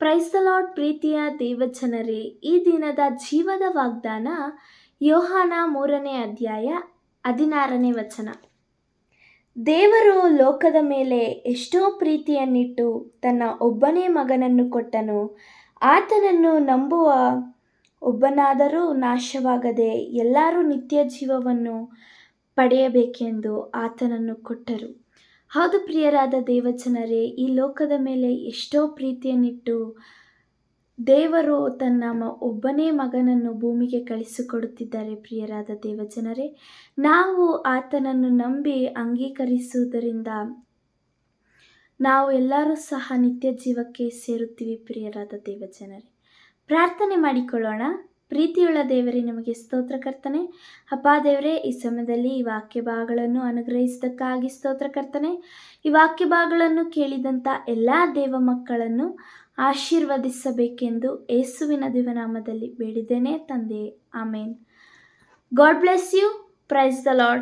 Price the lord ಪ್ರೀತಿಯ ದೇವಜನರೇ. ಈ ದಿನದ ಜೀವದ ವಾಗ್ದಾನ ಯೋಹಾನ ಮೂರನೇ ಅಧ್ಯಾಯ ಹದಿನಾರನೇ ವಚನ. ದೇವರು ಲೋಕದ ಮೇಲೆ ಎಷ್ಟೋ ಪ್ರೀತಿಯನ್ನಿಟ್ಟು ತನ್ನ ಒಬ್ಬನೇ ಮಗನನ್ನು ಕೊಟ್ಟನು. ಆತನನ್ನು ನಂಬುವ ಒಬ್ಬನಾದರೂ ನಾಶವಾಗದೆ ಎಲ್ಲರೂ ನಿತ್ಯ ಜೀವವನ್ನು ಪಡೆಯಬೇಕೆಂದು ಆತನನ್ನು ಕೊಟ್ಟರು. ಹೌದು ಪ್ರಿಯರಾದ ದೇವಜನರೇ ಈ ಲೋಕದ ಮೇಲೆ ಎಷ್ಟೋ ಪ್ರೀತಿಯನ್ನಿಟ್ಟು ದೇವರು ತನ್ನ ಮ, ಒಬ್ಬನೇ ಮಗನನ್ನು ಭೂಮಿಗೆ ಕಳಿಸಿಕೊಡುತ್ತಿದ್ದಾರೆ ಪ್ರಿಯರಾದ ದೇವಜನರೇ ನಾವು ಆತನನ್ನು ನಂಬಿ ಅಂಗೀಕರಿಸುವುದರಿಂದ ನಾವು ಎಲ್ಲರೂ ಸಹ ನಿತ್ಯ ಜೀವಕ್ಕೆ ಸೇರುತ್ತೀವಿ ಪ್ರಿಯರಾದ ದೇವಜನರೇ ಪ್ರಾರ್ಥನೆ ಮಾಡಿಕೊಳ್ಳೋಣ. ಪ್ರೀತಿಯುಳ್ಳ ದೇವರೇ, ನಿಮಗೆ ಸ್ತೋತ್ರ ಕರ್ತನೆ. ಅಪ್ಪ ದೇವರೇ, ಈ ಸಮಯದಲ್ಲಿ ಈ ವಾಕ್ಯ ಭಾಗಗಳನ್ನು ಅನುಗ್ರಹಿಸಿದ್ದಕ್ಕಾಗಿ ಸ್ತೋತ್ರ ಕರ್ತನೆ. ಈ ವಾಕ್ಯ ಭಾಗಗಳನ್ನು ಕೇಳಿದಂಥ ಎಲ್ಲ ದೇವ ಮಕ್ಕಳನ್ನು ಆಶೀರ್ವದಿಸಬೇಕೆಂದು ಯೇಸುವಿನ ದಿವನಾಮದಲ್ಲಿ ಬೇಡಿದ್ದೇನೆ ತಂದೆ. Amen. God bless you. Praise the Lord.